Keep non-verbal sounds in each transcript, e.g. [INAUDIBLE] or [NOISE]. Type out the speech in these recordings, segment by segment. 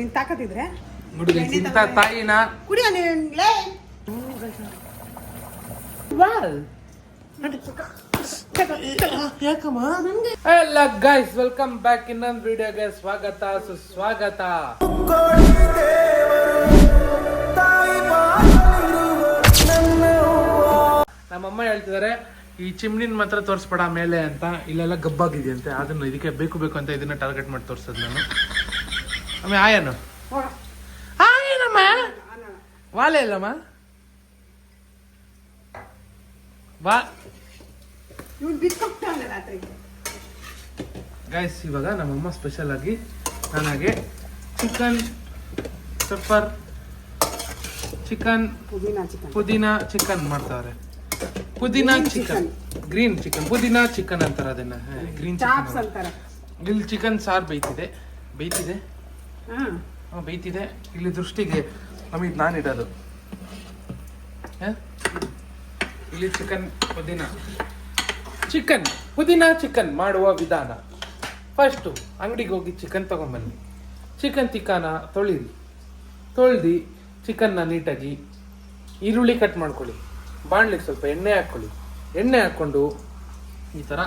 ನಿನ್ ತಾಕತ್ತಿದ್ರೆ ಹುಡುಗಿ ಇಂಥ ತಾಯಿನ. ಕುಡಿಯ ನೀನ್ ಲೇ. ಎಲ್ಲ ಗೈಸ್ ವೆಲ್ಕಮ್ ಬ್ಯಾಕ್ ಇನ್ನೊಂದು ವಿಡಿಯೋಗೆ ಸ್ವಾಗತ ಸುಸ್ವಾಗತ. ನಮ್ಮಮ್ಮ ಹೇಳ್ತಿದ್ದಾರೆ ಈ ಚಿಮ್ನಿನ್ ಮಾತ್ರ ತೋರಿಸ್ಬೇಡ ಮೇಲೆ ಅಂತ. ಇಲ್ಲೆಲ್ಲ ಗಬ್ಬಾಗಿದೆಯಂತೆ. ಅದನ್ನು ಇದಕ್ಕೆ ಬೇಕು ಬೇಕು ಅಂತ ಇದನ್ನ ಟಾರ್ಗೆಟ್ ಮಾಡಿ ತೋರಿಸೋದು ನಾನು. ಆಮೇಲೆ ಆಯನು ಆಯನಮ್ಮ ವಾಲೆ ಇಲ್ಲಮ್ಮ ರಾತ್ರಿಗೆ ಗೈಸ್ ಇವಾಗ ನಮ್ಮಮ್ಮ ಸ್ಪೆಷಲ್ ಆಗಿ ನನಗೆ ಚಿಕನ್ ಪೆಪ್ಪರ್ ಚಿಕನ್ ಪುದೀನ ಚಿಕನ್ ಮಾಡ್ತಾವ್ರೆ ಚಿಕನ್ ಮಾಡ್ತಾರೆ. ಪುದೀನ ಚಿಕನ್ ಗ್ರೀನ್ ಚಿಕನ್ ಪುದೀನ ಚಿಕನ್ ಅಂತಾರೆ ಅದನ್ನ. ಗ್ರೀನ್ ಚಿಕನ್ ಇಲ್ಲಿ ಚಿಕನ್ ಸಾರು ಬೇಯ್ತಿದೆ. ಬೇಯ್ತಿದೆ. ಹಾ, ಇಲ್ಲಿ ದೃಷ್ಟಿಗೆ ಅಮಿತ್ ನಾನು ಇಡೋದು? ಇಲ್ಲಿ ಚಿಕನ್ ಪುದೀನ. ಚಿಕನ್ ಪುದೀನ ಚಿಕನ್ ಮಾಡುವ ವಿಧಾನ. ಫಸ್ಟು ಅಂಗಡಿಗೆ ಹೋಗಿ ಚಿಕನ್ ತಗೊಂಬನ್ನಿ ಚಿಕನ್ ತಿಕ್ಕಾನ ತೊಳಿರಿ. ತೊಳ್ದು ಚಿಕನ್ನ ನೀಟಾಗಿ ಈರುಳ್ಳಿ ಕಟ್ ಮಾಡ್ಕೊಳ್ಳಿ. ಬಾಣ್ಲಿಗೆ ಸ್ವಲ್ಪ ಎಣ್ಣೆ ಹಾಕ್ಕೊಳ್ಳಿ. ಎಣ್ಣೆ ಹಾಕ್ಕೊಂಡು ಈ ಥರ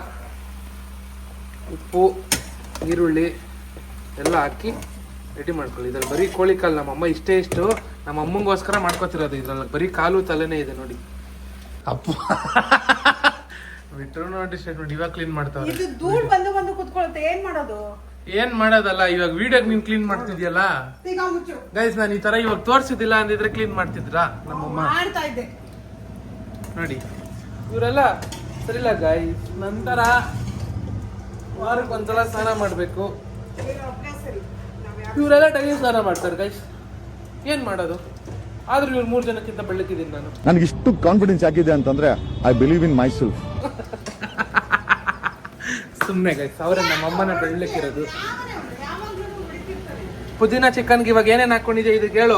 ಉಪ್ಪು ಈರುಳ್ಳಿ ಎಲ್ಲ ಹಾಕಿ ರೆಡಿ ಮಾಡ್ಕೊಳ್ಳಿ. ಇದ್ರಲ್ಲಿ ಬರೀ ಕೋಳಿ ಕಾಲು ನಮ್ಮ ಅಮ್ಮ ಇಷ್ಟೇ ಇಷ್ಟು. ನಮ್ಮ ಅಮ್ಮಂಗೋಸ್ಕರ ಮಾಡ್ಕೋತಿರೋದು ಇದ್ರಲ್ಲಿ. ಬರೀ ಕಾಲು ತಲೆನೇ ಇದೆ ನೋಡಿ. ಅಪ್ಪ. ಬಿಟ್ರು ನೋಡಿ ನೋಡಿ ಇವಾಗ ಕ್ಲೀನ್ ಮಾಡ್ತಾವ್ರೆ. ಇದು ಧೂಳ್ ಬಂದು ಬಂದು ಕುತ್ಕೊಳುತ್ತೆ. ಏನ್ ಮಾಡೋದು? ಏನ್ ಮಾಡೋದಲ್ಲ ಇವಾಗ ವಿಡಿಯೋ ನೀನ್ ಕ್ಲೀನ್ ಮಾಡ್ತಿದ್ಯಲ್ಲ? ಗೈಸ್ ನಾನು ಈ ತರ ಇವಾಗ ತೋರ್ಸಿದಿಲ್ಲ ಅಂದಿದ್ರೆ ಕ್ಲೀನ್ ಮಾಡ್ತಿದ್ರಾ? ನಮ್ಮಮ್ಮ. ಮಾಡ್ತಾ ಇದ್ದೆ. ನೋಡಿ. ಇವರೆಲ್ಲ ಸರಿಲ್ಲ ಗೈಸ್ ನಂತರ ವಾರಕ್ಕೆ ಒಂದ್ಸಲ ಸ್ನಾನ ಮಾಡ್ಬೇಕು ಇವ್ರ ಅಭ್ಯಾಸ ಸರಿ ನಾವ್ ಯಾರು ಇವರೆಲ್ಲ ಡೈಲಿ ಸ್ನಾನ ಮಾಡ್ತಾರೆ ಗೈಸ್ ಏನ್ ಮಾಡೋದು? ಆದ್ರೂ ಇವ್ರು ಮೂರ್ ಜನಕ್ಕಿಂತ ಬೆಳಿತಿದ್ದೀನಿ ನಾನು. ನನಗೆ ಇಷ್ಟು ಕಾನ್ಫಿಡೆನ್ಸ್ ಆಗಿದೆ ಅಂತಂದ್ರೆ I believe in my self [LAUGHS] ಸುಮ್ಮನೆ ಗೈಸ್ ಅವರೇ ನಮ್ಮ ಅಮ್ಮನ ಬೆಳ್ಳಕ್ಕಿರೋದು ಪುದೀನ ಚಿಕನ್ಗೆ ಇವಾಗ ಏನೇನ್ ಹಾಕೊಂಡಿದ್ಯಾ ಇದು ಕೇಳು.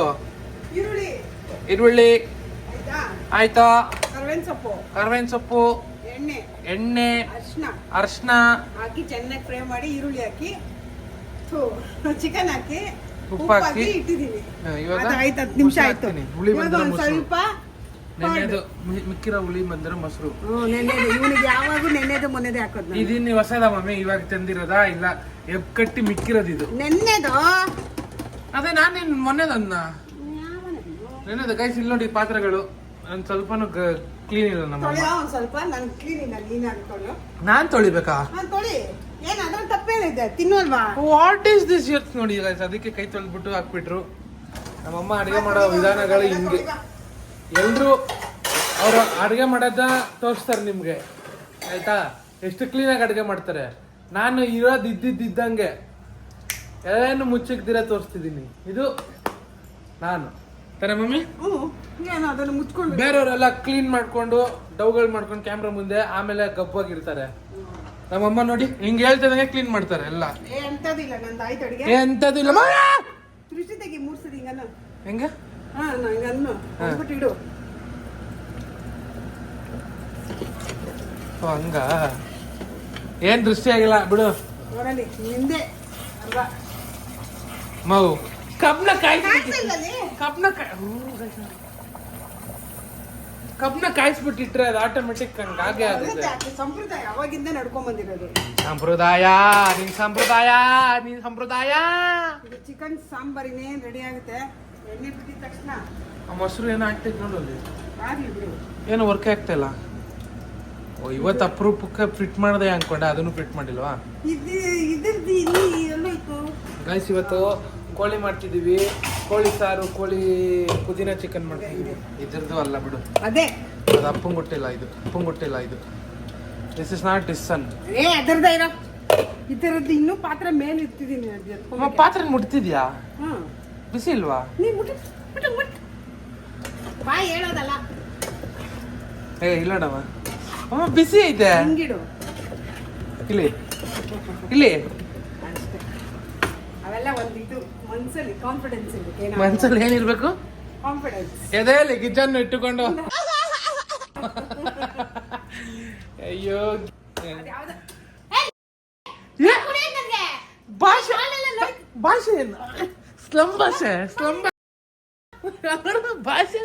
ಈರುಳ್ಳಿ. ಈರುಳ್ಳಿ. ಆಯ್ತಾ? ಕರ್ವೇನ್ ಸೊಪ್ಪು. ಕರ್ವೇನ್ ಸೊಪ್ಪು. ಎಣ್ಣೆ. ಎಣ್ಣೆ. ಅರ್ಶನ ಅರ್ಶನ ಹಾಕಿ ಚೆನ್ನಾಗಿ ಫ್ರೈ ಮಾಡಿ ಈರುಳ್ಳಿ ಹಾಕಿ. ಚಿಕನ್ ಹಾಕಿ ಉಪ್ಪು ಹಾಕಿ, ಹಾ, ಇವಾಗ ಆಯ್ತು ಹತ್ತು ನಿಮಿಷ ಆಯ್ತು. ಹುಳಿ ಇವಾಗ ಸ್ವಲ್ಪ ನೆನ್ನೆದು ಮಿಕ್ಕಿರೋ ಹುಳಿ ಬಂದಿರೋ ಮೊಸರು. ನೆನ್ನೆದು ಇವನಿಗೆ ಯಾವಾಗೂ ನೆನ್ನೆದು ಮೊನ್ನೆದೆ ಹಾಕೋದು ನಾನು. ಇದೀನಿ ಹೊಸದ ಮಮ್ಮಿ? ಇವಾಗ ತಂದಿರೋದಾ? ಇಲ್ಲ ಎಬ್ ಕಟ್ಟಿ ಮಿಕ್ಕಿರೋದು ಇದು. ನೆನ್ನೆದು? ಅದೇ ನಾನೇನ್ ಮೊನ್ನೆದನ್ನ ನೆನ್ನೆದ. ಗೈಸ್ ಇಲ್ಲಿ ನೋಡಿ ಪಾತ್ರೆಗಳು. ಒಂದ್ ಸ್ವಲ್ಪನೂ ಕ್ಲೀನ್ ಇಲ್ಲ ನಮ್ಮ ತೊಳೆಯ ಒಂದ್ ಸ್ವಲ್ಪ. ನಾನು ಕ್ಲೀನ್ ಇಲ್ಲ ನೀನ್ ಅನ್ಕೊಂಡು ನಾನ್ ತೊಳಿಬೇಕಾ? ನಾನ್ ತೊಳಿ. ಏನ್ ಅದ್ರಲ್ಲಿ ತಪ್ಪೇನಿದೆ ತಿನ್ನೋಲ್ವಾ? ವಾಟ್ ಇಸ್ ದಿಸ್ ಇಯರ್ಸ್ ನೋಡಿ ಗೈಸ್ ಅದಕ್ಕೆ ಕೈ ತೊಳ್ದ್ಬಿಟ್ಟು ಹಾಕ್ಬಿಟ್ರು. ನಮ್ಮಮ್ಮ ಅಡುಗೆ ಮಾಡೋ ವಿಧಾನಗಳು ಹಿಂಗೆ. ಎಲ್ಲರೂ ಅವರು ಅಡುಗೆ ಮಾಡೋದ ತೋರಿಸ್ತಾರೆ ನಿಮಗೆ. ಆಯಿತಾ? ಎಷ್ಟು ಕ್ಲೀನಾಗಿ ಅಡುಗೆ ಮಾಡ್ತಾರೆ. ನಾನು ಇರೋದು ಇದ್ದಿದ್ದಂಗೆ ಏನು ಮುಚ್ಚಿಕ್ದಿರ ತೋರಿಸ್ತಿದ್ದೀನಿ. ಇದು ನಾನು. ತಾನೆ ಮಮ್ಮಿ? ಅದನ್ನ ಮುಚ್ಕೊಂಡು ಬೇರೆಯವರೆಲ್ಲ ಕ್ಲೀನ್ ಮಾಡ್ಕೊಂಡು ಡೌಗಳು ಮಾಡ್ಕೊಂಡು ಕ್ಯಾಮ್ರಾ ಮುಂದೆ ಆಮೇಲೆ ಗಬ್ಬಾಗಿರ್ತಾರೆ ನಮ್ಮಮ್ಮ ನೋಡಿ ಹಿಂಗ್ ಹೇಳ್ತಿದಂಗೆ ಕ್ಲೀನ್ ಮಾಡ್ತಾರೆ ಎಲ್ಲ. ಎಂತದಿಲ್ಲ ನಂದು ಆಯ್ತು ಅಡಿಗೆ. ಎಂತದು ಇಲ್ಲ ಮಗ! ದೃಷ್ಟಿ ತೆಗಿ ಮೂರ್ ಸರಿ ಹಿಂಗನ್ನ ಹೆಂಗೆ? ಹಾ ನಂಗನ್ನು ಅಂದ್ಬಿಟ್ಟು ಇಡು. ಹಂಗ? ಏನ್ ದೃಷ್ಟಿ ಆಗಿಲ್ಲ? ಬಿಡು. ನೋಡಲಿ ನಿಂದೆ. ಅಲ್ವಾ? ಮಗು ಕಬ್ನ ಕಾಯಿಸ್ಬಿಟ್ಟು ಕಬ್ಬನ ಅಲ್ಲಿ? ಕಬ್ನ ಕಾಯಿಸ್ಬಿಟ್ಟಿಟ್ರೆ ಅದು ಆಟೋಮೆಟಿಕ್ ಹಂಗಾಗೆ ಆಗುತ್ತೆ. ಅದು ಸಂಪ್ರದಾಯ ಅವಾಗಿಂದ ನಡ್ಕೊಂಡ್ ಬಂದಿರೋದು. ಸಂಪ್ರದಾಯ ನಿನ್ ಸಂಪ್ರದಾಯ ನಿನ್ ಸಂಪ್ರದಾಯ. ಇದು ಚಿಕನ್ ಸಾಂಬಾರಿನೇ ರೆಡಿ ಆಗುತ್ತೆ? ಎಣ್ಣೆ ಬಿಟ್ಟಿದ ತಕ್ಷಣ. ಆ ಮೊಸರು ಏನೋ ಆಗ್ತೈತೆ ನೋಡು ಅಲ್ಲಿ. ಆಗ್ಲಿ ಬಿಡು. ಏನು ವರ್ಕ್ ಆಗ್ತಾ ಇಲ್ಲ. ಓ ಇವತ್ತು ಅಪರೂಪಕ್ಕೆ ಫಿಟ್ ಮಾಡಿದೆ ಅನ್ಕೊಂಡೆ ಅದನ್ನು ಫಿಟ್ ಮಾಡಿಲ್ವಾ? ಇದು ಇದ್ರದ್ದು ಇಲ್ಲಿ ಎಲ್ಲೋಯ್ತು ಗೈಸ್ ಇವತ್ತು ಕೋಳಿ ಮಾಡ್ತಿದೀವಿ ಕೋಳಿ ಸಾರು ಕೋಳಿ ಪುದೀನ ಚಿಕನ್ ಮಾಡ್ತೀವಿ. ಇದ್ರದ್ದು ಅಲ್ಲ ಬಿಡು. ಅದೇ. ಅದು ಅಪ್ಪಂಗ್ ಗೊತ್ತಿಲ್ಲ ಇದು ಅಪ್ಪಂಗ್ ಗೊತ್ತಿಲ್ಲ ಇದು ದಿಸ್ ಇಸ್ ನಾಟ್ ಡಿಸ್ಸನ್ ಏ ಅದರದ ಇರೋ. ಈ ಥರದ್ದು ಇನ್ನೂ ಪಾತ್ರೆ ಮೇಲೆ ಇರ್ತಿದ್ದೀನಿ ಅದು ಅಮ್ಮ ಪಾತ್ರೆ ಮುಟ್ತಿದ್ಯಾ? ಹ್ಮ್. ಬಿಸಿ ಇಲ್ವಾ? ನೀ ಮುಟ್ಟು ಮುಟ್ಟು ಮುಟ್ಟು. ಬಾಯ್ ಹೇಳೋದಲ್ಲ. ಏ ಇಲ್ಲಡವ ಅಮ್ಮ ಬಿಸಿ ಐತೆ. ಹಿಂಗಿಡು. ಇಲ್ಲಿ ಇಲ್ಲಿ. ಅಷ್ಟೇ. ಅವೆಲ್ಲ ಒಂದು ಇದು ಮನ್ಸಲ್ಲಿ ಕಾನ್ಫಿಡೆನ್ಸ್ ಮನ್ಸಲ್ಲಿ ಏನಿರ್ಬೇಕು? ಕಾನ್ಫಿಡೆನ್ಸ್ ಎದೆಯಲ್ಲಿ ಗಿಜ್ಜನ್ನು ಇಟ್ಟುಕೊಂಡು? ಅಯ್ಯೋ. ಭಾಷೆ ಭಾಷೆ ಸ್ಲಮ್ ಭಾಷೆ ಸ್ಲಮ್ ಭಾಷೆ.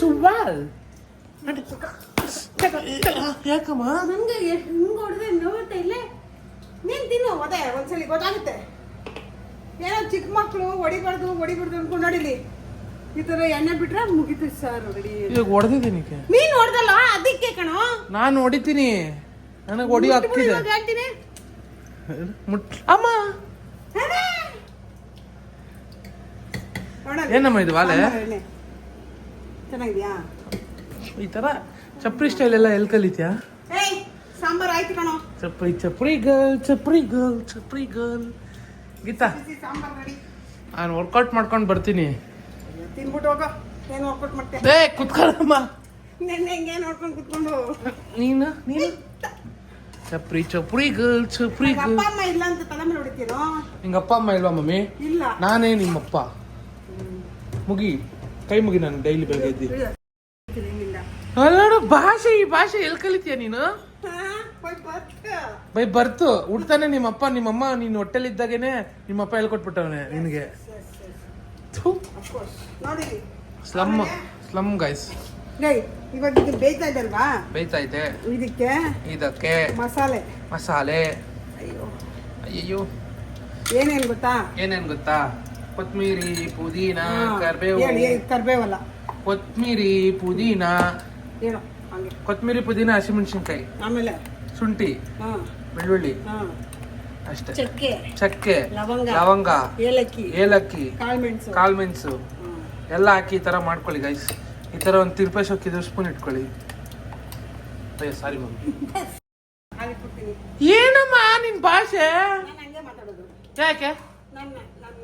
So well. ಯಾಕಮ್ಮ? ನಂಗೆ ಹಿಂಗೆ ಹೊಡೆದೆ ನೋಡ್ತಾ ಇಲ್ಲೇ? ನೀನ್ ತಿನ್ನು ಅದೇ ಒಂದ್ಸಲಿ ಗೊತ್ತಾಗುತ್ತೆ. ಏನೋ ಚಿಕ್ಕ ಮಕ್ಕಳು ಹೊಡಿಬಾರ್ದು ಹೊಡಿಬಾರ್ದು ಅನ್ಕೊಂಡು ನೋಡಿಲಿ. ಈ ತರ ಎಣ್ಣೆ ಬಿಟ್ರೆ ಮುಗಿತು ಸರ್ ರೆಡಿ ಇವಾಗ ಹೊಡೆದಿದ್ದೀನಿ ನೀನ್ ಹೊಡೆದಲ್ಲ? ಅದಕ್ಕೆ ಕಣೋ. ನಾನು ಹೊಡಿತೀನಿ. ನನಗೆ ಹೊಡಿ ಮುಟ್ಬಿಡು ಆಗ್ತಿದೆ. ಅಮ್ಮ. ಏನಮ್ಮ ಇದು ವಾಲೆ? ಚೆನ್ನಾಗಿದ್ಯಾ? ಈ ತರ ಚಪ್ರಿ ಸ್ಟೈಲ್ ಎಲ್ಲ ಎಲ್ಲಿ ಕಲಿತ್ಯಾ ಏಯ್ ಸಾಂಬಾರ್ ಆಯ್ತು ಕಣೋ. ಚಪ್ರಿ ಚಪ್ರಿ ಗರ್ಲ್ ಚಪ್ರಿ ಗರ್ಲ್ ಚಪ್ರಿ ಗರ್ಲ್. ಗೀತಾ ಸಾಂಬಾರ್ ರೆಡಿ. ನಾನು ವರ್ಕೌಟ್ ಮಾಡ್ಕೊಂಡು ಬರ್ತೀನಿ. ತಿನ್ಬಿಟ್ಟು ಹೋಗೋ. ಏನು ವರ್ಕೌಟ್ ಮಾಡ್ತೆ ಏ ಕುತ್ಕೊಳ್ಳಮ್ಮ. ನೆನ್ನೆ ಹೆಂಗೆ ನೋಡ್ಕೊಂಡು ಕುತ್ಕೊಂಡು. ನೀನು ನೀನು? ಚಪ್ರಿ ಚಪ್ರಿ ಗರ್ಲ್ ಚಪ್ರಿ ಗರ್ಲ್. ಅಪ್ಪ ಅಮ್ಮ ಇಲ್ಲ ಅಂತ ತಲೆ ಮೇಲೆ ಹೊಡಿತೀರೋ ನಿಂಗ ಅಪ್ಪ ಅಮ್ಮ ಇಲ್ವಾ ಮಮ್ಮಿ? ಇಲ್ಲ. ನಾನೇ ನಿಮ್ಮಪ್ಪ. ಮುಗಿ. ಕೈ ಮುಗಿ ನಾನು ಡೈಲಿ ಬೆಳಗ್ಗೆ ಎದ್ದಿ ನೋಡು ಅಲ್ಲೋಡು ಭಾಷೆ ಈ ಭಾಷೆ ಎಲ್ಲಿ ಕಲಿತೀಯ ನೀನು. ಬೈ ಬರ್ತು. ಹುಡ್ತಾನೆ ನಿಮ್ಮಪ್ಪ ನಿಮ್ಮಮ್ಮ ನೀನ್ ಹೊಟ್ಟೆಲಿದ್ದಾಗೇನೆ ನಿಮ್ಮಪ್ಪ ಹೇಳ್ಕೊಟ್ಬಿಟ್ಟವನೆ ನಿನಗೆ. Of course. ನೋಡಿರಿ. ಸ್ಲಮ್ ಸ್ಲಮ್ ಗೈಸ್ ಇವಾಗ ಇದು ಬೇಯ್ತಾ ಇದಲ್ವಾ ಬೇಯ್ತಾ ಇದೆ. ಇದಕ್ಕೆ ಇದಕ್ಕೆ ಮಸಾಲೆ. ಮಸಾಲೆ. ಅಯ್ಯೋ. ಅಯ್ಯಯ್ಯೋ. ಏನೇನ್ ಗೊತ್ತಾ? ಏನೇನ್ ಗೊತ್ತಾ? ಕೊತ್ಮೀರಿ ಪುದೀನ ಕರ್ಬೇವು. ಕರ್ಬೇವಲ್ಲ. ಕೊತ್ಮೀರಿ ಪುದೀನ. ಹೇಳು ಹಂಗೆ. ಕೊತ್ಮೀರಿ ಪುದೀನ ಹಸಿಮೆಣಸಿನ್ಕಾಯಿ. ಆಮೇಲೆ? ಶುಂಠಿ. ಹಾ. ಬೆಳ್ಳುಳ್ಳಿ. ಹಾ. ಅಷ್ಟೇ. ಚಕ್ಕೆ. ಚಕ್ಕೆ. ಲವಂಗ. ಲವಂಗ. ಏಲಕ್ಕಿ. ಏಲಕ್ಕಿ. ಕಾಳ್ಮೆಣಸು. ಕಾಳ್ಮೆಣಸು ಹ್ಮ್. ಎಲ್ಲ ಹಾಕಿ ಈ ಥರ ಮಾಡ್ಕೊಳ್ಳಿ ಗೈಸ್ ಈ ಥರ ಒಂದು ತಿರುಪೆ ಸೊಕ್ಕಿದ್ರು ಸ್ಪೂನ್ ಇಟ್ಕೊಳ್ಳಿ. ಅಯ್ಯೋ ಸಾರಿ ಮಮ್ಮಿ ಏನಮ್ಮ ನಿನ್ ಭಾಷೆ? ನಾನು ಹಂಗೆ ಮಾತಾಡೋದು. ಯಾಕೆ? ನನ್ನ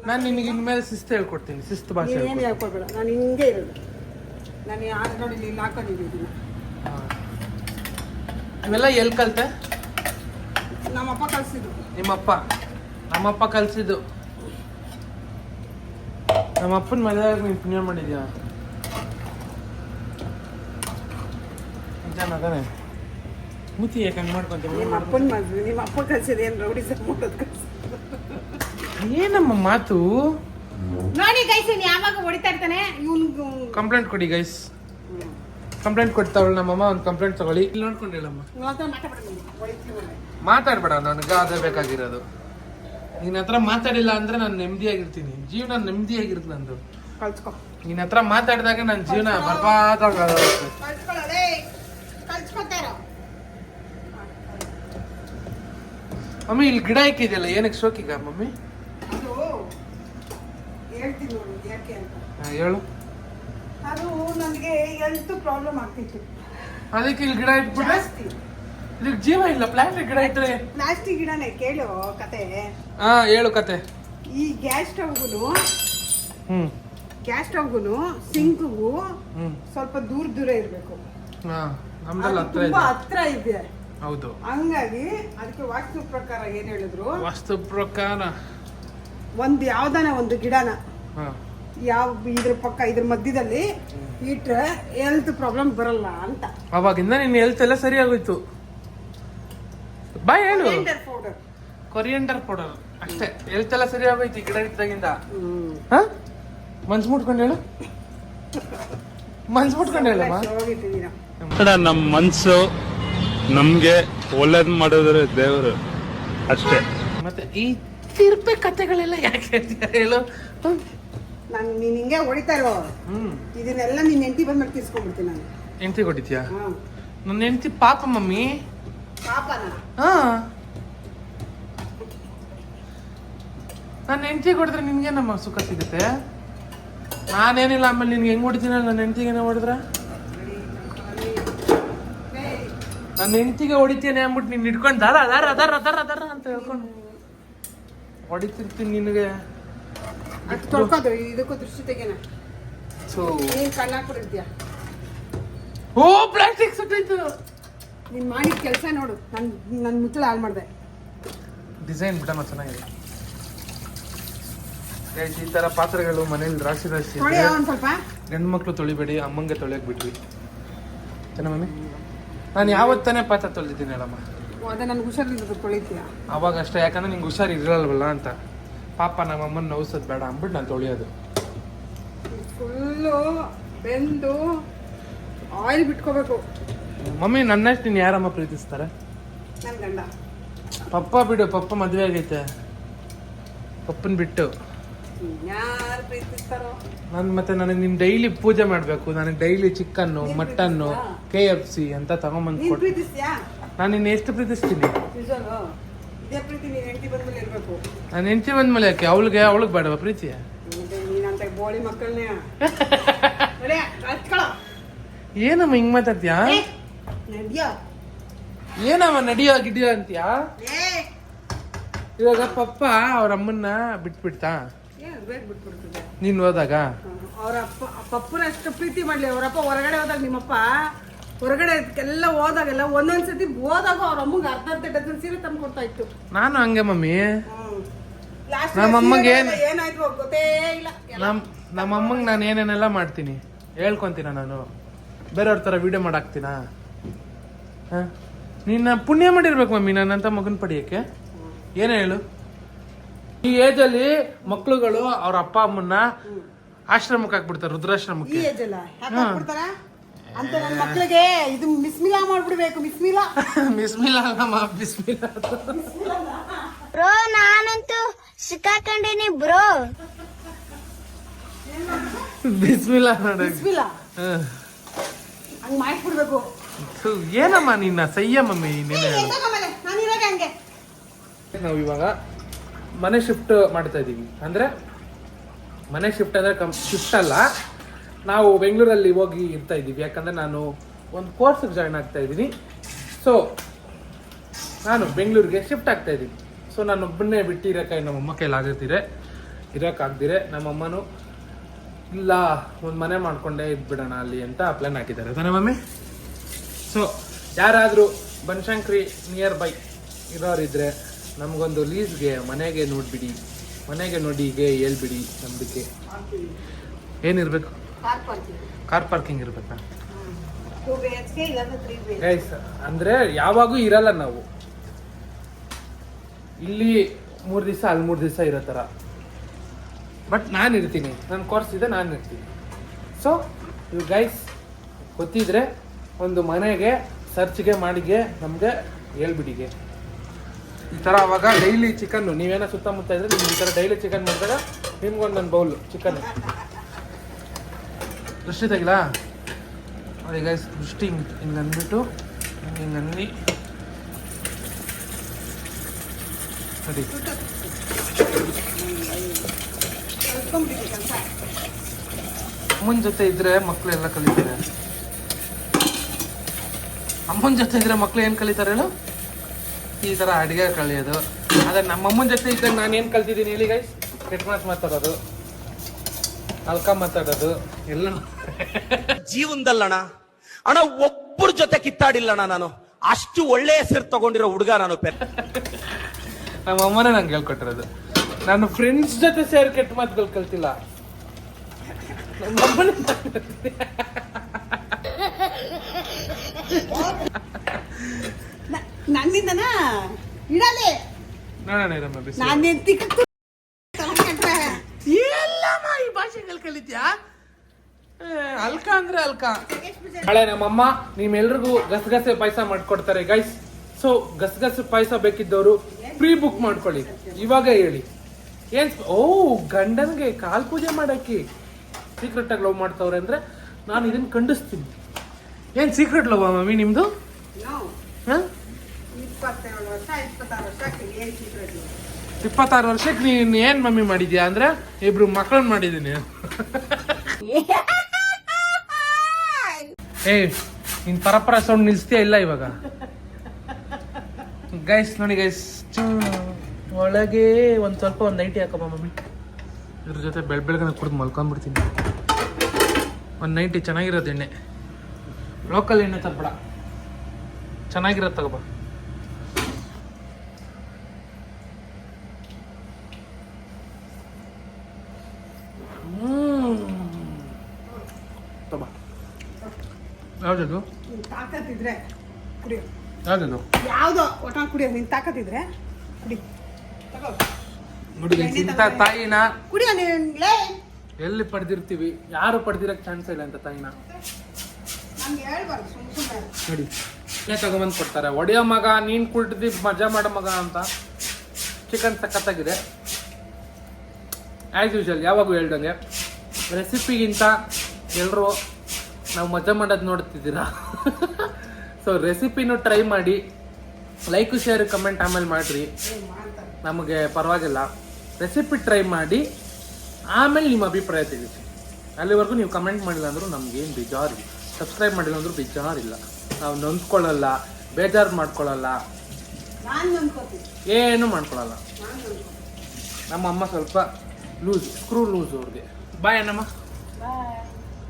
ನಾನು ನಿನಗೆ ಇನ್ಮೇಲೆ ಶಿಸ್ತು ಹೇಳ್ಕೊಡ್ತೀನಿ ಶಿಸ್ತು ಭಾಷೆ ನೀನೇನು ಹೇಳ್ಕೊಡ್ತೀನಿ. ಹೇಳ್ಕೊಡ್ಬೇಡ ನಾನು ಹಿಂಗೆ ಇರೋದು. ನಾನು ಯಾರು ನೋಡಿ ಇಲ್ಲಿ ಹಾಕೊಂಡಿದ್ದೀನಿ. ಇವೆಲ್ಲ ಎಲ್ಲಿ ಕಲ್ತೆ? ನಮ್ಮಪ್ಪ ಕಲಿಸಿದ್ರು ನಿಮ್ಮಪ್ಪ? ನಮ್ಮಪ್ಪ ಕಲಿಸಿದ್ದು. ನಮ್ಮಪ್ಪನ ಮದುವೆಯಾಗ ನೀನು ಪುಣ್ಯ ಮಾಡಿದ್ಯಾ? ನಗನೆ ಮುತಿ ಯಾಕೆ ಹಂಗೆ ಮಾಡ್ಕೊಂತ ನಿಮ್ಮ ಅಪ್ಪನ ಮದುವೆ ನಿಮ್ಮ ಅಪ್ಪ ಏನು ರೌಡಿ ಮಾಡೋದು ಕಳ್ಸಿದ್ರು ಏನಮ್ಮ ಮಾತು? ನೋಡಿ ಗೈಸ್ ಇನ್ ಯಾವಾಗ ಹೊಡಿತಾ ಇರ್ತಾನೆ? ಕಂಪ್ಲೇಂಟ್ ಕೊಡಿ ಗೈಸ್ ಕಂಪ್ಲೇಂಟ್ ಕೊಡ್ತಾವಳು ನಮ್ಮಮ್ಮ ಒಂದು ಕಂಪ್ಲೇಂಟ್ ತಗೊಳ್ಳಿ. ಇಲ್ಲಿ ನೋಡ್ಕೊಂಡು ಮಾತಾಡಬೇಡ ಮಾತಾಡ್ಬೇಡ ನನಗೆ ಅದೇ ಬೇಕಾಗಿರೋದು. ನಿನ್ನ ಹತ್ರ ಮಾತಾಡಿಲ್ಲ ಅಂದ್ರೆ ನಾನು ನೆಮ್ಮದಿಯಾಗಿರ್ತೀನಿ. ಜೀವನ ನೆಮ್ಮದಿಯಾಗಿರುತ್ತೆ ನಂದು. ಕಳ್ಸ್ಕೊ. ನಿನ್ನ ಹತ್ರ ಮಾತಾಡಿದಾಗ ನನ್ನ ಜೀವನ ಕಳ್ಸ್ಕೊತಾರ ಮಮ್ಮಿ ಇಲ್ಲಿ ಗಿಡ ಇಕ್ಕಿದೆಯಲ್ಲ ಏನಕ್ಕೆ ಶೋಕಿಗ ಮಮ್ಮಿ? ಹೇಳ್ತೀನಿ ನೋಡಿ ಯಾಕೆ ಅಂತ. ಹಾ, ಹೇಳು. ಅದು ನನಗೆ ಹೆಲ್ತ್ ಪ್ರಾಬ್ಲಮ್ ಆಗ್ತಿತ್ತು. ಅದಕ್ಕೆ ಇಲ್ಲಿ ಗಿಡ ಇಟ್ಬಿಟ್ರೆ? ಜಾಸ್ತಿ. ಇದಕ್ಕೆ ಜೀವ ಇಲ್ಲ ಪ್ಲಾಸ್ಟಿಕ್ ಗಿಡ ಇಟ್ಟರೆ ಪ್ಲಾಸ್ಟಿಕ್ ಗಿಡನೇ ಕೇಳು ಕತೆ. ಹಾ ಹೇಳು ಕತೆ. ಈ ಗ್ಯಾಸ್ ಸ್ಟವ್ಗೂ ಹ್ಮ್. ಗ್ಯಾಸ್ ಸ್ಟವ್ಗೂ ಸಿಂಕ್ಗೂ ಹ್ಮ್. ಸ್ವಲ್ಪ ದೂರ ದೂರ ಇರಬೇಕು. ಹಾ ನಮ್ದೆಲ್ಲ ಹತ್ರ ತುಂಬಾ ಇದೆ. ಹತ್ರ ಇದೆ. ಹೌದು. ಹಂಗಾಗಿ ಅದಕ್ಕೆ ವಾಸ್ತು ಪ್ರಕಾರ ಏನ್ ಹೇಳಿದ್ರು? ವಾಸ್ತು ಪ್ರಕಾರ? ಒಂದ್ ಯಾವ್ದಾನ ಒಂದು ಗಿಡನ. ಯಾವ ಇದ್ರ ಪಕ್ಕ ಇದ್ರ ಮಧ್ಯದಲ್ಲಿ ಇಟ್ರೆ ಹೆಲ್ತ್ ಪ್ರಾಬ್ಲಮ್ ಬರಲ್ಲ ಅಂತ. ಅವಾಗಿಂದ ನಿನ್ನ ಹೆಲ್ತ್ ಎಲ್ಲ ಸರಿ ಆಗೋಯ್ತು. ಬಾಯ್ ಹೇಳು. ಪೌಡರ್ ಕೊರಿಯಂಡರ್ ಪೌಡರ್ ಅಷ್ಟೇ. ಹೆಲ್ತ್ ಎಲ್ಲ ಸರಿ ಆಗೋಯ್ತು ಈ ಗಿಡ ಇದ್ದಾಗಿಂದ. ಹಾ? ಮನ್ಸ್ ಮುಟ್ಕೊಂಡು ಹೇಳು. ಮನ್ಸ್ ಮುಟ್ಕೊಂಡು ಹೇಳಮ್ಮ. ಹೋಗಿಟ್ಟಿದ್ದೀನ ಕಡ ನಮ್ಮ ಮನ್ಸು ನಮ್ಗೆ ಒಳ್ಳೇದ್ ಮಾಡಿದ್ರೆ ದೇವರು ಅಷ್ಟೇ. ಮತ್ತೆ ಈ ತಿರ್ಪೆ ಕತೆಗಳೆಲ್ಲ ಯಾಕೆ ಹೇಳ್ತೀಯ? ಹೇಳು. ನಾನು ನೀನು ಹಿಂಗೆ ಹೊಡಿತಾ ಇರೋ ಹ್ಮ್. ಇದನ್ನೆಲ್ಲ ನಿನ್ನ ಹೆಂಡತಿ ಬಂದ್ಮೇಲೆ ತೀರ್ಸ್ಕೊಂಡ್ಬಿಡ್ತೀನಿ ನಾನು. ಹೆಂಡತಿ ಕೊಟ್ಟಿದ್ಯಾ ಹಾ. ನನ್ನ ಹೆಂಡತಿ ಪಾಪ ಮಮ್ಮಿ. ಪಾಪನ? ಹಾ. ನನ್ನ ಹೆಂಡತಿ ಕೊಡಿದ್ರೆ ನಿನ್ಗೆ ನಮ್ಮ ಸುಖ ಸಿಗುತ್ತೆ? ನಾನೇನಿಲ್ಲ ಆಮೇಲೆ ನಿನ್ಗೆ ಹೆಂಗ್ ಹೊಡಿತೀನಿ ನನ್ನ ಹೆಂಡತಿಗೆ ಹೊಡೆದ್ರ? ನನ್ನ ಹೆಂಡತಿಗೆ ಹೊಡಿತೀನಿ ಅಂದ್ಬಿಟ್ಟು ನೀನು ಇಟ್ಕೊಂಡು ದಾರ ಅದಾರ ಅದಾರ ಅದಾರ ಅದಾರ ಅಂತ ಹೇಳ್ಕೊಂಡು ಹೊಡಿತಿರ್ತೀನಿ ನಿನಗೆ. ಅದು ತೊಳ್ಕೋದು ಇದಕ್ಕೂ ದೃಷ್ಟಿ ತೆಗೆನ ಸೊ ನೀನ್ ಕಣ್ಣಾಕ್ಬಿಟ್ಟಿರ್ತೀಯ ಓ ಪ್ಲಾಸ್ಟಿಕ್ ಸುಟ್ಟೈತು ನೀನ್ ಮಾಡಿದ ಕೆಲಸ ನೋಡು ನನ್ ನನ್ ಮುಚ್ಚಳ ಹಾಳು ಮಾಡ್ದೆ. ಡಿಸೈನ್ ಬಿಡಮ್ಮ ಚೆನ್ನಾಗಿದೆ. ಗೈಸ್ ಈ ತರ ಪಾತ್ರೆಗಳು ಮನೇಲಿ ರಾಶಿ ರಾಶಿ ಒಂದ್ ಸ್ವಲ್ಪ? ಗಂಡು ತೊಳಿಬೇಡಿ ಅಮ್ಮಂಗೆ ತೊಳೆಯಕ್ ಬಿಟ್ವಿ ಚೆನ್ನ ಮಮ್ಮಿ? ನಾನು ಯಾವತ್ತಾನೆ ಪಾತ್ರೆ ತೊಳೆದಿದ್ದೀನಿ ಹೇಳಮ್ಮ. ಅದೇ ನನ್ಗೆ ಹುಷಾರಿಲ್ಲ ತೊಳಿತೀಯ? ಅವಾಗ ಅಷ್ಟೇ ಯಾಕಂದ್ರೆ ನಿಂಗೆ ಹುಷಾರು ಇರಲ್ವಲ್ಲ ಅಂತ. ಪಾಪ ನಮ್ಮಮ್ಮನ ನೋವ್ಸೋದು ಬೇಡ ಅಂದ್ಬಿಟ್ಟು ನಾನು ತೊಳೆಯೋದು. ಫುಲ್ಲು ಬೆಂದು ಆಯಿಲ್ ಬಿಟ್ಕೋಬೇಕು. ಮಮ್ಮಿ ನನ್ನಷ್ಟು ನೀನು ಯಾರಮ್ಮ ಪ್ರೀತಿಸ್ತಾರೆ? ನನ್ನ ಗಂಡ. ಪಪ್ಪ ಬಿಡು ಪಪ್ಪ ಮದುವೆ ಆಗೈತೆ. ಪಪ್ಪನ ಬಿಟ್ಟು. ಯಾರು ಪ್ರೀತಿಸ್ತಾರೋ? ನಾನು ಮತ್ತೆ ನನಗೆ ನೀನು ಡೈಲಿ ಪೂಜೆ ಮಾಡಬೇಕು. ನನಗೆ daily chicken mutton K F C ಅಂತ ತಗೊಂಬಂದು ನೀನ್ ಕೊಟ್ಟು ನಾನು ನಿನ್ನ ಎಷ್ಟು ಪ್ರೀತಿಸ್ತೀನಿ? ಇದೇ ಪ್ರೀತಿ ನೀನ್ ಹೆಂಡತಿ ಬಂದ್ಮೇಲೆ ಇರ್ಬೇಕು. ನಾನು ಹೆಂಡತಿ ಬಂದ್ಮೇಲೆ ಯಾಕೆ? ಅವಳಿಗೆ ಅವಳಿಗೆ ಬೇಡವಾ ಪ್ರೀತಿ? ಮತ್ತೆ ನೀನಂತ ಬೋಳಿ ಮಕ್ಕಳನ್ನೇ ನಡೆ, [LAUGHS] ಹಚ್ಕೊಳೋ. ಏನಮ್ಮ ಹಿಂಗ್ ಮಾತಾಡ್ತೀಯಾ? ನಡ್ಯೋ. ಏನಮ್ಮ ನಡಿಯೋ ಗಿಡಿಯೋ ಅಂತೀಯಾ? ಏ, ಇವಾಗ ಪಪ್ಪ ಅವ್ರ ಅಮ್ಮನ್ನ ಬಿಟ್ಬಿಡ್ತಾ? ಬಿಟ್ಬಿಡ್ತದೆ ನೀನ್ ಹೋದಾಗ? ಅವ್ರ ಅಪ್ಪ ಪಪ್ಪನ ಅಷ್ಟು ಪ್ರೀತಿ ಮಾಡ್ಲಿ. ಅವ್ರಪ್ಪ ಹೊರಗಡೆ ಹೋದಾಗ ನಿಮ್ಮಪ್ಪ ಹೊರಗಡೆ ಎಲ್ಲ ಹೋದಾಗೆಲ್ಲ ಒಂದೊಂದ್ ಸತಿ ಹೋದಾಗ ಅವ್ರ ಅಮ್ಮಗ್ ಅರ್ಧ ಅರ್ಧ ಡಜನ್ ಸೀರೆ ತಂದು ಕೊಡ್ತಾ ಇತ್ತು. ನಾನು ಹಂಗೆ ಮಮ್ಮಿ. ನಮ್ಮ ಅಮ್ಮಗೆ ಏನ್- ಏನಾಯ್ತು ಗೊತ್ತೇ ಇಲ್ಲ. ನಮ್ ನಮ್ಮ ಅಮ್ಮಂಗೆ ನಾನು ಏನೇನೆಲ್ಲ ಮಾಡ್ತೀನಿ. ಹೇಳ್ಕೊಂತೀನ ನಾನು? ಬೇರೆಯವ್ರ ಥರ ವಿಡಿಯೋ ಮಾಡಾಕ್ತೀನ? ಹಾಂ? ನಿನ್ನ ಪುಣ್ಯ ಮಾಡಿರ್ಬೇಕು ಮಮ್ಮಿ ನನ್ನಂತ ಮಗನ್ ಪಡಿಯಕ್ಕೆ. ಏನೇ ಹೇಳು? ಈ ಏಜಲ್ಲಿ ಮಕ್ಳುಗಳು ಅವ್ರ ಅಪ್ಪ ಅಮ್ಮನ್ನ ಆಶ್ರಮಕ್ಕೆ ಹಾಕ್ಬಿಡ್ತಾರೆ ಈ ರುದ್ರಾಶ್ರಮಕ್ಕೆ ಏಜ್ ಅಲ್ಲ? ಯಾಕೆ ಹಾಕ್ಬಿಡ್ತಾರ? ಅಂತ ನನ್ನ ಮಕ್ಕಳಿಗೆ ಇದು ಮಿಸ್ಮಿಲಾ ಮಾಡ್ಬಿಡ್ಬೇಕು ಮಿಸ್ಮಿಲಾ ಬಿಸ್ಮಿಲ್ಲ ಅಲ್ಲಮ್ಮ ಬಿಸ್ಮಿಲಾ ಬ್ರೋ ನಾನಂತೂ ಸಿಕ್ಕಾಕೊಂಡಿನಿ ಬ್ರೋ. ಬಿಸ್ಮಿಲಾ ನೋಡಿ. ಮಿಸ್ಮಿಲಾ ಹಂಗ್ ಮಾಡ್ಬಿಡ್ಬೇಕು. ಏನಮ್ಮ ನಿನ್ನ ಸಯ್ಯ ಮಮ್ಮಿ ನೀನೇ? ಹೇಳು ನಾನು ಇರಾಗ ಹಂಗೆ. ನಾವು ಇವಾಗ ಮನೆ ಶಿಫ್ಟ್ ಮಾಡ್ತಾ ಇದ್ದೀವಿ ಅಂದ್ರೆ ಮನೆ ಶಿಫ್ಟ್ ಅಂದ್ರೆ ಕಂ ಶಿಫ್ಟ್ ಅಲ್ಲ ನಾವು ಬೆಂಗಳೂರಲ್ಲಿ ಹೋಗಿ ಇರ್ತಾ ಇದ್ದೀವಿ. ಯಾಕಂದ್ರೆ ನಾನು ಒಂದು ಕೋರ್ಸಿಗೆ ಜಾಯ್ನ್ ಆಗ್ತಾ ಇದ್ದೀನಿ. ಸೊ ನಾನು ಬೆಂಗಳೂರಿಗೆ ಶಿಫ್ಟ್ ಆಗ್ತಾ ಇದ್ದೀನಿ. ಸೊ ನಾನು ಒಬ್ಬನೇ ಬಿಟ್ಟಿರೋಕೆ ನಮ್ಮ ಅಮ್ಮ ಕೈಲಾಗಿರ್ತೀರೆ ಇರೋಕ್ಕಾಗ್ದಿರೆ ನಮ್ಮ ಅಮ್ಮನೂ, ಇಲ್ಲ, ಒಂದು ಮನೆ ಮಾಡಿಕೊಂಡೇ ಇದ್ಬಿಡೋಣ ಅಲ್ಲಿ ಅಂತ ಪ್ಲ್ಯಾನ್ ಹಾಕಿದ್ದಾರೆ. ತಾನೇ ಮಮ್ಮಿ? ಸೊ ಯಾರಾದರೂ ಬನಶಂಕರಿ ನಿಯರ್ ಬೈ ಇರೋರಿದ್ದರೆ ನಮಗೊಂದು ಲೀಸ್ಗೆ ಮನೆಗೆ ನೋಡಿಬಿಡಿ. ಮನೆಗೆ ನೋಡಿ ಹೀಗೆ ಹೇಳ್ಬಿಡಿ ನಂಬಿಕೆ ಏನಿರ್ಬೇಕು? ಕಾರ್ ಪಾರ್ಕಿಂಗ್ ಇರಬೇಕಾ ಗೈಸ್ ಅಂದ್ರೆ ಯಾವಾಗೂ ಇರಲ್ಲ ನಾವು. ಇಲ್ಲಿ ಮೂರು ದಿವಸ ಅಲ್ಲಿ ಮೂರು ದಿವಸ ಇರೋ ಥರ ಬಟ್ ನಾನು ಇರ್ತೀನಿ. ನನ್ನ ಕೋರ್ಸ್ ಇದೆ ನಾನು ಇರ್ತೀನಿ. ಸೊ ಇವು ಗೈಸ್ ಗೊತ್ತಿದ್ರೆ ಒಂದು ಮನೆಗೆ ಸರ್ಚ್ಗೆ ಮಾಡಿಗೆ ನಮಗೆ ಹೇಳ್ಬಿಡಿಗೆ. ಈ ಥರ ಅವಾಗ ಡೈಲಿ ಚಿಕನ್ನು ನೀವೇನೋ ಸುತ್ತಮುತ್ತ ಇದ್ರೆ ನಿಮ್ಗೆ ಈ ಥರ ಡೈಲಿ ಚಿಕನ್ ಮಾಡಿದಾಗ ನನ್ನ ಬೌಲು ಚಿಕನ್ ದೃಷ್ಟಿ ತೆಗಿಲಾ ಅದೇ ಗೈಸ್ ದೃಷ್ಟಿ ಹಿಂಗೆ ಅಂದ್ಬಿಟ್ಟು, ಹಿಂಗೆ ಅನ್ನಿ. ಅಮ್ಮನ ಜೊತೆ ಇದ್ದರೆ ಮಕ್ಕಳೆಲ್ಲ ಕಲಿತಾರೆ. ಅಮ್ಮನ ಜೊತೆ ಇದ್ದರೆ ಮಕ್ಕಳು ಏನು ಕಲಿತಾರೆ ಹೇಳು? ಈ ಥರ ಅಡುಗೆ ಕಲಿಯೋದು. ಆದರೆ ನಮ್ಮ ಅಮ್ಮನ ಜೊತೆ ಇದ್ದಾಗ ನಾನು ಏನು ಕಲ್ತಿದ್ದೀನಿ ಹೇಳಿ ಗೈಸ್ ಕೆಟ್ಟ ಮಾತು ಮಾತಾಡೋದು. ಅಲ್ಕ ಮಾತಾಡೋದು. ಎಲ್ಲ. ಜೀವನದಲ್ಲಣ್ಣ. ಅಣ್ಣ ಒಬ್ಬರ ಜೊತೆ ಕಿತ್ತಾಡಿಲ್ಲಣ್ಣ ನಾನು. ಅಷ್ಟು ಒಳ್ಳೆ ಹೆಸರು ತಗೊಂಡಿರೋ ಹುಡುಗ ನಾನು ಪೆ ನಮ್ಮ ಅಮ್ಮನೇ ನಂಗೆ ಹೇಳ್ಕೊಟ್ಟಿರೋದು. ನಾನು ಫ್ರೆಂಡ್ಸ್ ಜೊತೆ ಸೇರಿ ಕೆಟ್ಟ ಮಾತುಗಳು ಕಲ್ತಿಲ್ಲ. ನಮ್ಮ ಅಮ್ಮನೇ ನನ್ನಿಂದನಾ? ಇಡಲಿ. ನೋಡೋಣ ಇರಮ್ಮ ಬಿಸಿ ನಾನೇನ್ ತಿಕ್ಕ ಎಲ್ಲಮ್ಮ ಈ ಭಾಷೆಗಳು ಕಲಿತ್ಯಾ? ಅಲ್ಕ ಅಂದ್ರೆ ಅಲ್ಕ. ನಾಳೆ ನಮ್ಮಮ್ಮ ನಿಮ್ಮೆಲ್ರಿಗೂ ಗಸಗಸೆ ಪಾಯಸ ಮಾಡ್ಕೊಡ್ತಾರೆ ಗೈಸ್ ಸೊ ಗಸಗಸೆ ಪಾಯಸ ಬೇಕಿದ್ದವರು ಪ್ರೀ ಬುಕ್ ಮಾಡ್ಕೊಳ್ಳಿ. ಇವಾಗ ಹೇಳಿ. ಏನ್ ಓ ಗಂಡನ್ಗೆ ಕಾಲ್ ಪೂಜೆ ಮಾಡಕ್ಕೆ ಸೀಕ್ರೆಟ್ ಆಗಿ ಲವ್ ಮಾಡ್ತವ್ರೆ ಅಂದ್ರೆ ನಾನು ಇದನ್ನ ಖಂಡಿಸ್ತೀನಿ. ಏನ್ ಸೀಕ್ರೆಟ್ ಲವ್ ಮಮ್ಮಿ ನಿಮ್ದು? ಹ? ಇಪ್ಪತ್ತೇಳು ವರ್ಷ ಇಪ್ಪತ್ತಾರು ವರ್ಷ ಆಗ್ತೀವಿ ಏನ್ ಸೀಕ್ರೆಟ್ ಇಪ್ಪತ್ತಾರು ವರ್ಷಕ್ಕೆ ನೀನ್ ಏನ್ ಮಮ್ಮಿ ಮಾಡಿದ್ಯಾ ಅಂದ್ರೆ ಇಬ್ರು ಮಕ್ಕಳನ್ನ ಮಾಡಿದೀನಿ [LAUGHS] ಏ, ನಿನ್ ಪರಪರ ಸೌಂಡ್ ನಿಲ್ಸ್ತೀಯ ಇಲ್ಲ ಇವಾಗ? ಗೈಸ್ ನೋಡಿ ಗೈಸ್ ಒಳಗೆ ಒಂದ್ ಸ್ವಲ್ಪ ಒಂದ್ ನೈಟಿ ಹಾಕಮ್ಮ ಮಮ್ಮಿ. ಇದ್ರ ಜೊತೆ ಬೆಳ್ ಬೆಳಗ್ಗೆ ಕುಡ್ದು ಮಲ್ಕೊಂಡ್ಬಿಡ್ತೀನಿ. ಒಂದ್ ನೈಟಿ ಚೆನ್ನಾಗಿರೋದು ಎಣ್ಣೆ. ಲೋಕಲ್ ಎಣ್ಣೆ ತರ್ಬೇಡ. ಚೆನ್ನಾಗಿರೋದು ತಗೋಬಾ ಯಾವ್ದದು? ನಿನ್ ತಾಕತ್ತಿದ್ರೆ ಕುಡಿಯೋ. ಯಾವ್ದದು? ಯಾವುದೋ ಒಟ ಕುಡಿಯೋ ನಿನ್ ತಾಕತ್ತಿದ್ರೆ ಕುಡಿ. ಇಂಥ ತಾಯಿನ. ಕುಡಿಯೋ ನೀ ಲೇ. ಎಲ್ಲಿ ಪಡೆದಿರ್ತೀವಿ? ಯಾರು ಪಡೆದಿರಕ್ ಚಾನ್ಸ್ ಇಲ್ಲ ಅಂತ ತಾಯಿನ. ನೋಡಿ. ತಗೊಂಬಂದು ಕೊಡ್ತಾರೆ. ಒಡೆಯೋ ಮಗ ನೀನ್ ಕುಳ್ತಿದ್ದಿ ಮಜಾ ಮಾಡೋ ಮಗ ಅಂತ. ಚಿಕನ್ ಸಖತ್ತಾಗಿದೆ. ಆ್ಯಸ್ ಯೂಶಲ್ ಯಾವಾಗೂ ಹೇಳ್ದಂಗೆ. ರೆಸಿಪಿಗಿಂತ ಎಲ್ಲರೂ ನಾವು ಮಜಾ ಮಾಡೋದು ನೋಡ್ತಿದ್ದೀರಾ? ಸೊ ರೆಸಿಪಿನೂ ಟ್ರೈ ಮಾಡಿ ಲೈಕ್ ಶೇರ್ ಕಮೆಂಟ್ ಆಮೇಲೆ ಮಾಡಿರಿ. ನಮಗೆ ಪರವಾಗಿಲ್ಲ. ರೆಸಿಪಿ ಟ್ರೈ ಮಾಡಿ ಆಮೇಲೆ ನಿಮ್ಮ ಅಭಿಪ್ರಾಯ ತಿಳಿಸಿ. ಅಲ್ಲಿವರೆಗೂ ನೀವು ಕಮೆಂಟ್ ಮಾಡಿಲ್ಲ ಅಂದರೂ ನಮಗೇನು ಬೇಜಾರಿಲ್ಲ ಸಬ್ಸ್ಕ್ರೈಬ್ ಮಾಡಿಲ್ಲ ಅಂದರೂ ಬೇಜಾರಿಲ್ಲ. ನಾವು ನೊಂದ್ಕೊಳ್ಳಲ್ಲ ಬೇಜಾರು ಮಾಡ್ಕೊಳ್ಳಲ್ಲ. ಏನೂ ಮಾಡ್ಕೊಳ್ಳಲ್ಲ. ನಮ್ಮ ಅಮ್ಮ ಸ್ವಲ್ಪ ಲೂಸ್ ಸ್ಕ್ರೂ ಲೂಸ್ ಅವ್ರಿಗೆ. ಬಾಯ್ ಅನ್ನಮ್ಮ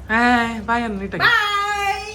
ಬಾಯ್ ಹಾಯ್ ಬಾಯ್ ಅನ್ನ ನೀಟಾಗಿ ಬಾಯ್